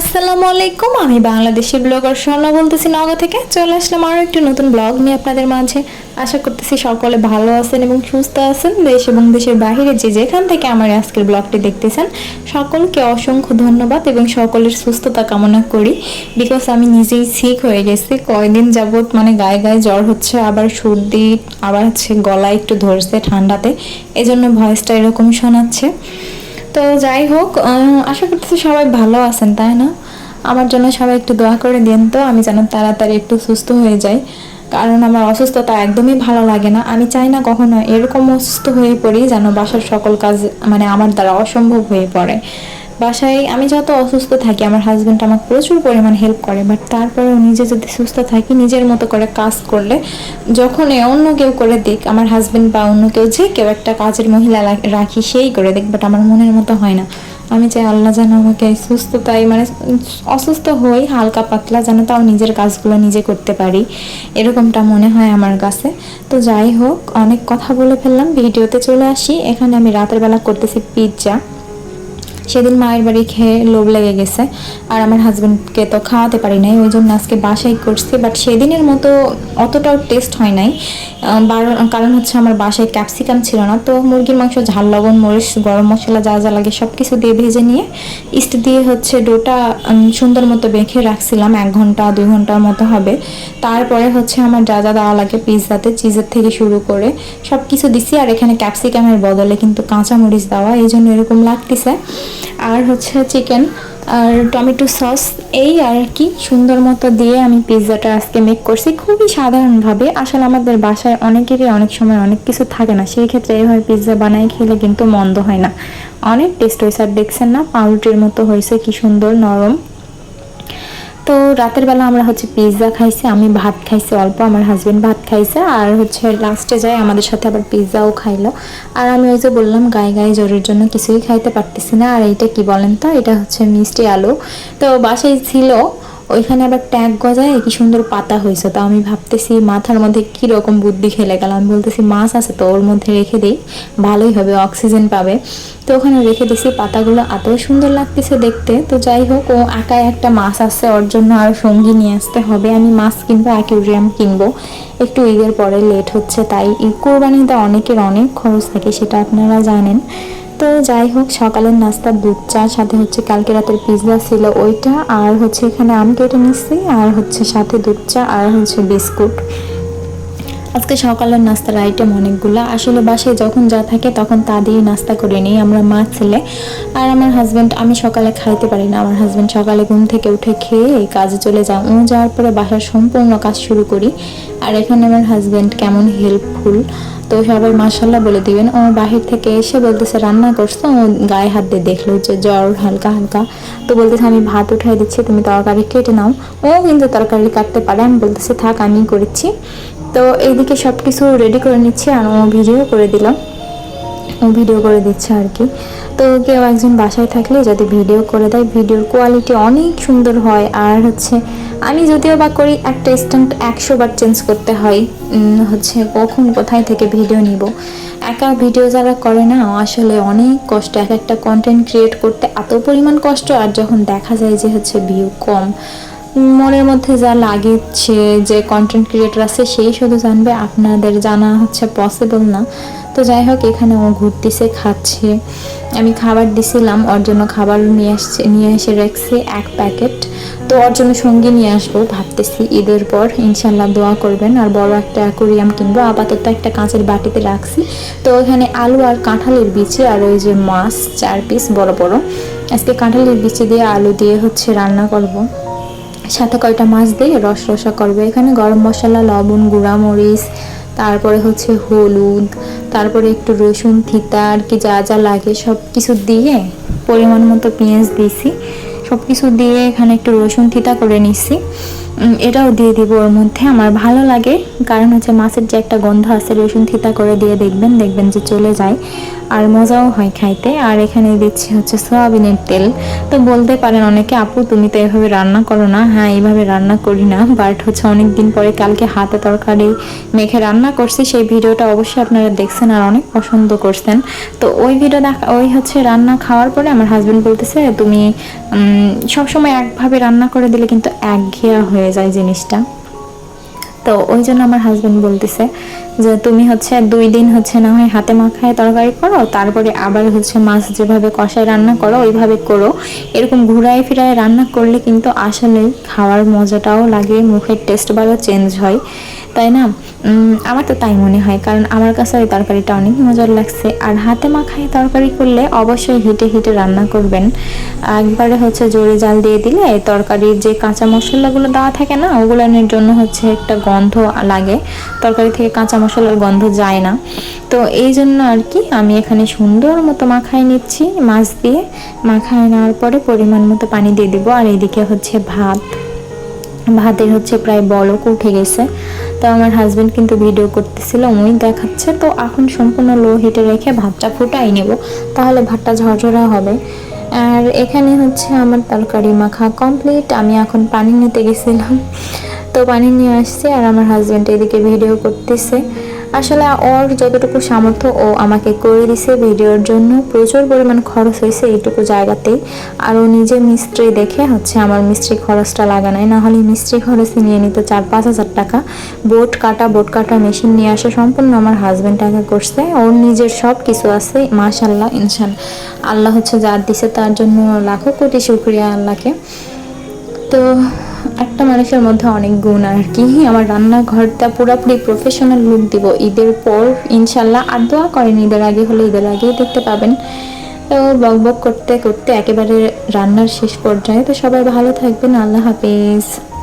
আসসালামু আলাইকুম, আমি বাংলাদেশের ব্লগার স্বর্ণা বলতেছি নগা থেকে। চলে আসলাম আরও একটি নতুন ব্লগ নিয়ে আপনাদের মাঝে। আশা করতেছি সকলে ভালো আছেন এবং সুস্থ আছেন। দেশ এবং দেশের বাইরে যে যেখান থেকে আমার আজকের ব্লগটি দেখতেছেন, সকলকে অসংখ্য ধন্যবাদ এবং সকলের সুস্থতা কামনা করি। বিকজ আমি নিজেই ঠিক হয়ে গেছি কয়দিন যাবত মানে গায়ে গায়ে জ্বর হচ্ছে, আবার সর্দি, আবার হচ্ছে গলায় একটু ধরছে ঠান্ডাতে। এজন্য ভয়েসটা এরকম শোনাচ্ছে। তো যাই হোক আশা করতেছি সবাই ভালো আছেন, তাই না? আমার জন্য সবাই একটু দোয়া করে দিন তো, আমি যেন তাড়াতাড়ি একটু সুস্থ হয়ে যাই। কারণ আমার অসুস্থতা একদমই ভালো লাগে না। আমি চাই না কখনো এরকম অসুস্থ হয়ে পড়ি যেন বাসার সকল কাজ মানে আমার দ্বারা অসম্ভব হয়ে পড়ে। বাসায় আমি যত অসুস্থ থাকি, আমার হাজব্যান্ড আমাকে প্রচুর পরিমাণ হেল্প করে বাট তারপরেও নিজে যদি সুস্থ থাকি, নিজের মতো করে কাজ করলে, যখন অন্য কেউ করে দিক, আমার হাজব্যান্ড বা অন্য কেউ যে কেউ একটা কাজের মহিলা রাখি, সেই করে দিক বাট আমার মনের মতো হয় না। আমি চাই আল্লাহ যেন আমাকে এই সুস্থতায় মানে অসুস্থ হই, হালকা পাতলা, যেন তাও নিজের কাজগুলো নিজে করতে পারি। এরকমটা মনে হয় আমার কাছে। তো যাই হোক, অনেক কথা বলে ফেললাম। ভিডিওতে চলে আসি। এখানে আমি রাতের বেলা করতেছি পিৎজা সেদিন মায়ের বাড়ি খেয়ে লোভ লেগে গেছে আর আমার হাজব্যান্ডকে তো খাওয়াতে পারি নাই, ওই জন্য আজকে বাসায় করছি। বাট সেদিনের মতো অতটাও টেস্ট হয় নাই। কারণ হচ্ছে আমার বাসায় ক্যাপসিকাম ছিল না, তো মুরগির মাংস, ঝাল, লবণ, মরিচ, গরম মশলা, যা যা লাগে সব কিছু দিয়ে ভেজে নিয়ে ইস্ট দিয়ে হচ্ছে ডোটা সুন্দর মতো বেঁকে রাখছিলাম, এক ঘণ্টা, দুই ঘণ্টার মতো হবে। তারপরে হচ্ছে আমার যা যা দেওয়া লাগে পিৎজাতে, চিজের থেকে শুরু করে সব কিছু দিছি। আর এখানে ক্যাপসিকামের বদলে কিন্তু কাঁচা মরিচ দেওয়া, এই জন্য এরকম লাগতেছে। আর হচ্ছে চিকেন আর টমেটো সস এই আর কি সুন্দর মতো দিয়ে আমি পিৎজাটা আজকে মেক করছি। খুবই সাধারণভাবে, আসলে আমাদের বাসায় অনেকেরই অনেক সময় অনেক কিছু থাকে না, সেই ক্ষেত্রে এইভাবে পিৎজা বানায় খেলে কিন্তু মন্দ হয় না। অনেক টেস্ট হয়েছে আর দেখছেন না? পাউরুটির মতো হয়েছে, কি সুন্দর, নরম। তো রাতের বেলা আমরা হচ্ছে পিৎজা খাইছি, আমি ভাত খাইছি, অল্প আমার হাজব্যান্ড ভাত খাইছে আর হচ্ছে লাস্টে যাই আমাদের সাথে আবার পিৎজাও খাইলো। আর আমি ওই যে বললাম, গায়ে গায়ে জ্বরের জন্য কিছুই খাইতে পারতেছি না। আর এইটা কি বলেন তো? এটা হচ্ছে মিষ্টি আলু। তো বাসায় ছিল ওইখানে আবার ট্যাগ গজায় কি সুন্দর পাতা হয়েছে। তো আমি ভাবতেছি মাথার মধ্যে কি রকম বুদ্ধি খেলে গেল। আমি বলতেছি, মাছ আছে তো, ওর মধ্যে রেখে দিই। ভালোই হবে, অক্সিজেন পাবে। তো ওখানে রেখে দিছি, পাতাগুলো এত সুন্দর লাগতেছে দেখতে। তো যাই হোক, ও একাই একটা মাছ আছে, ওর জন্য আর সঙ্গী নিয়ে আসতে হবে। আমি মাছ কিনবো অ্যাকুরিয়াম কিনবো। একটু ঈদের পরে লেট হচ্ছে, তাই কোরবানিতে অনেকের অনেক খরচ থাকে, সেটা আপনারা জানেন। তো যাই হোক, সকালের নাস্তা, দুধ, চা, সাথে হচ্ছে কালকে রাতের পিৎজা ছিল ওইটা, আর হচ্ছে এখানে আম কেটে নিচ্ছি আর হচ্ছে সাথে দুধ চা, আর হচ্ছে বিস্কুট। আজকে সকালের নাস্তার আইটেম অনেকগুলো। আসলে বাসায় যখন যা থাকে তখন তা দিয়ে নাস্তা করে নিই, আমরা মা, ছেলে আর আমার হাজব্যান্ড আমি সকালে খাইতে পারি না, আমার হাজব্যান্ড সকালে ঘুম থেকে উঠে খেয়ে কাজে চলে যাও ও যাওয়ার পরে বাসার সম্পূর্ণ কাজ শুরু করি। আর এখানে আমার হাজব্যান্ড কেমন হেল্পফুল তো সবাই মাসাল্লাহ বলে দিবেন। ও বাহির থেকে এসে বলতেছে, রান্না করছ? ও গায়ে হাত দিয়ে দেখল যে জ্বর হালকা হালকা। তো বলতেছে, আমি ভাত উঠাই দিচ্ছি, তুমি তরকারি কেটে নাও। ও কিন্তু তরকারি কাটতে পারে, আমি বলতেছে, থাক আমি করেছি। তো এইদিকে সব কিছু রেডি করে নিচ্ছি, আর ও ভিডিও করে দিলাম ভিডিও করে দিচ্ছে আর কি। তো কেউ একজন বাসায় থাকলে যদি ভিডিও করে দেয়, ভিডিওর কোয়ালিটি অনেক সুন্দর হয়। আর হচ্ছে, আমি যদিও বা করি, একটা স্ট্যান্ড একশো বার চেঞ্জ করতে হয়। হচ্ছে কখন কোথায় থেকে ভিডিও নিব। একা ভিডিও যারা করে না, আসলে অনেক কষ্ট। এক একটা কন্টেন্ট ক্রিয়েট করতে এত পরিমাণ কষ্ট। আর যখন দেখা যায় যে হচ্ছে ভিউ কম মনের মধ্যে যা লাগেছে যে কন্টেন্ট ক্রিয়েটর আছে, সেই শুধু জানবে, আপনাদের জানা হচ্ছে পসিবল না। তো যাই হোক, এখানে ও ঘুরতেছে, খাচ্ছে। আমি খাবার দিছিলাম ওর জন্য খাবার নিয়ে আসছে, নিয়ে এসে রাখছি এক প্যাকেট তো ওর জন্য সঙ্গী নিয়ে আসব, ভাবতেছি ঈদের পর, ইনশাল্লাহ দোয়া করবেন। আর বড় একটা অ্যাকোরিয়াম কিনবো, আপাতত একটা কাঁচের বাটিতে রাখছি। তো ওখানে আলু আর কাঁঠালের বিচি, আর ওই যে মাছ, চার পিস বড় বড়। আজকে কাঁঠালের বিচি দিয়ে আলু দিয়ে হচ্ছে রান্না করব। সাথে কয়টা মাছ দিয়ে রস রসা করবে। এখানে গরম মশলা লবণ গুঁড়া মরিচ তারপরে হচ্ছে হলুদ তারপরে একটু রসুন থিতা আর কি যা যা লাগে সব কিছু দিয়ে পরিমাণ মতো পেঁয়াজ দিয়েছি সব কিছু দিয়ে এখানে একটু রসুন থিতা করে উম, এটাও দিয়ে দিব ওর মধ্যে। আমার ভালো লাগে, কারণ হচ্ছে মাছের যে একটা গন্ধ আছে, রসুন থিতা করে দিয়ে দেখবেন দেখবেন যে চলে যায়। আর মজাও হয় খাইতে। আর এখানে দিচ্ছি হচ্ছে সয়াবিনের তেল। তো বলতে পারেন অনেকে, আপু, তুমি তো এভাবে রান্না করো না? হ্যাঁ এইভাবে রান্না করি না বাট হচ্ছে অনেক দিন পরে কালকে হাতে তরকারি মেখে রান্না করছি। সেই ভিডিওটা অবশ্যই আপনারা দেখছেন আর অনেক পছন্দ করছেন। তো ওই ভিডিও দেখা, ওই হচ্ছে রান্না খাওয়ার পরে আমার হাজব্যান্ড বলতেছে, তুমি সবসময় একভাবে রান্না করে দিলে কিন্তু একঘেয়া হয়ে যায় জিনিসটা। তো ওই জন্য আমার হাজবেন্ড বলতেছে যে, তুমি হচ্ছে দুই দিন হচ্ছে না হয় হাতে মাখায় তরকারি করো, তারপরে আবার হচ্ছে মাছ যেভাবে কষায় রান্না করো, ওইভাবে করো। এরকম ঘুরায় ফিরায় রান্না করলে কিন্তু আসলে খাওয়ার মজাটাও লাগে, মুখের টেস্ট বারও চেঞ্জ হয়। তাই না? আমার তো তাই মনে হয়, কারণ আমার কাছে ওই তরকারিটা অনেক মজার লাগছে। আর হাতে মাখায় তরকারি করলে অবশ্যই হিটে হিটে রান্না করবেন। একবারে হচ্ছে জোরে জাল দিয়ে দিলে তরকারির যে কাঁচা মশলাগুলো দেওয়া থাকে না ওগুলোর জন্য হচ্ছে একটা গন্ধ লাগে। তরকারি থেকে কাঁচা মশলার গন্ধ যায় না। তো এই জন্য আর কি আমি এখানে সুন্দর মতো মাখায় নিচ্ছি, মাছ দিয়ে। মাখায় নেওয়ার পরে পরিমাণ মতো পানি দিয়ে দিব। আর এইদিকে হচ্ছে ভাত। ভাতের হচ্ছে প্রায় বলক উঠে গেছে। তো আমার হাজব্যান্ড কিন্তু ভিডিও করতেছিল ওই দেখাচ্ছে। তো এখন সম্পূর্ণ লো হিটে রেখে ভাতটা ফুটাই নেব, তাহলে ভাতটা ঝরঝরা হবে। আর এখানে হচ্ছে আমার তরকারি মাখা কমপ্লিট আমি এখন পানি নিতে গেছিলাম। তো পানি নিয়ে আসছি আর আমার হাজব্যান্ড এদিকে ভিডিও করতেছে। আসলে ওর যতটুকু সামর্থ্য ও আমাকে করে দিছে ভিডিওর জন্য প্রচুর পরিমাণ খরচ হয়েছে এইটুকু জায়গাতেই। আর ও নিজে মিস্ত্রি দেখে হচ্ছে আমার মিস্ত্রি খরচটা লাগানায়। না হলে মিস্ত্রি খরচই নিয়ে নিত চার পাঁচ হাজার টাকা। বোট কাটা বোট কাটা মেশিন নিয়ে আসা সম্পূর্ণ আমার হাজব্যান্ড টাকা করছে। ওর নিজের সব কিছু আছে মাশাল্লাহ ইনশাল আল্লাহ হচ্ছে যার দিছে তার জন্য লাখো কোটি শুক্রিয়া আল্লাহকে। তো একটা মানুষের মধ্যে অনেক গুণ আর কি। আমার রান্নাঘরটা পুরোপুরি প্রফেশনাল লুক দিব। ঈদের পর ইনশাল্লাহ আর দোয়া করেন, ঈদের আগে হলে ঈদের আগেই দেখতে পাবেন। তো বক বক করতে করতে একেবারে রান্নার শেষ পর্যায়ে। তো সবাই ভালো থাকবেন। আল্লাহ হাফিজ।